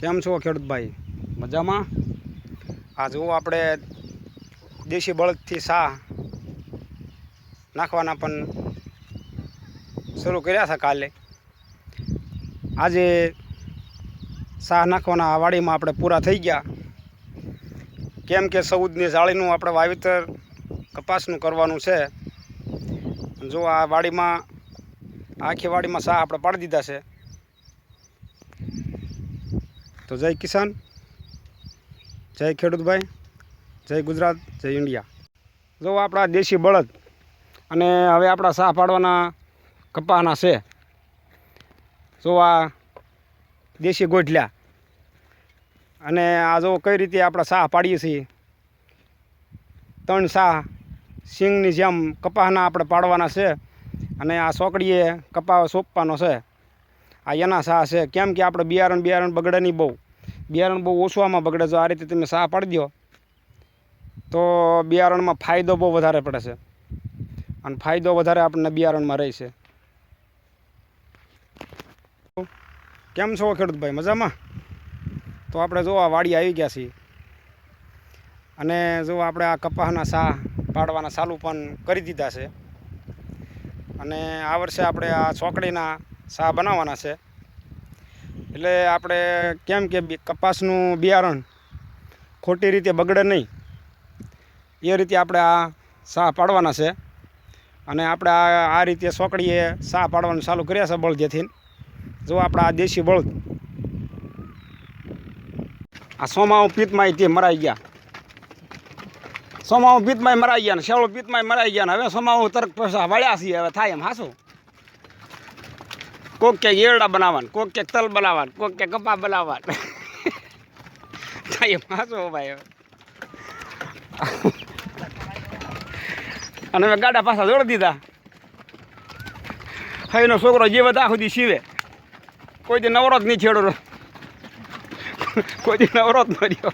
કેમ છો ખેડૂતભાઈ? મજામાં? આ જુઓ આપણે દેશી બળદથી સા નાખવાના પણ શરૂ કર્યા હતા કાલે. આજે સા નાખવાના વાડીમાં આપણે પૂરા થઈ ગયા. કેમ કે સૌદની જાળીનું આપણે વાવેતર કપાસનું કરવાનું છે. જો આ વાડીમાં, આખી વાડીમાં સા આપણે પાડી દીધા છે. તો જય કિસાન, જય ખેડૂતભાઈ, જય ગુજરાત, જય ઇન્ડિયા. જો આપણા દેશી બળદ અને હવે આપણા સાહ પાડવાના કપાના છે. જો આ દેશી ગોઠલ્યા અને આ જો કઈ રીતે આપણે સાહ પાડીએ છીએ, ત્રણ સાહ સિંગની જેમ કપાહના આપણે પાડવાના છે અને આ સોકડીએ કપા સોંપવાનો છે. આ એના સાહ છે. કેમ કે આપણે બિયારણ બિયારણ બગડે નહીં બહુ. બિયારણ બહુ ઓછું બગડે જો આ રીતે તમે સાહ પાડી દો. તો બિયારણમાં ફાયદો બહુ વધારે પડે છે. અને ફાયદો વધારે આપણને બિયારણમાં રહે છે. કેમ છો ખેડૂતભાઈ મજામાં? તો આપણે જો આ વાડી આવી ગયા છીએ. અને જો આપણે આ કપાસના સા પાડવાના ચાલુ પણ કરી દીધા છે. અને આ વર્ષે આપણે આ ચોકડીના સા બનાવવાના છે. એટલે આપણે કેમ કે કપાસનું બિયારણ ખોટી રીતે બગડે નહીં. એ રીતે આપણે આ સા પાડવાના છે. અને આપણે આ આ રીતે સોકડીએ સા પાડવાનું ચાલુ કર્યા છે બળદેથી. જો આપણા આ દેશી બળદ. આ સોમાવું પિત્તમાં તે મરાઈ ગયા. સોમાવું પિત્તમાં મરાઈ ગયા ને, શેવળો પિત્તમાં મરાઈ ગયા ને, હવે સોમાવું તરક પૈસા વળ્યા છીએ, હવે થાય એમ હાસું કોક કે એરડા બનાવવાનું, કોક કે તલ બનાવવાનું, કોક કે કપા બનાવવાનું. એમ ભાઈ અને મેં ગાડા પાછા જોડી દીધા. હા એનો છોકરો જે બધા સુધી સીવે. કોઈ દી નવરો જ નહીં છેડો કોઈ દી નવરો જ ન રહ્યો.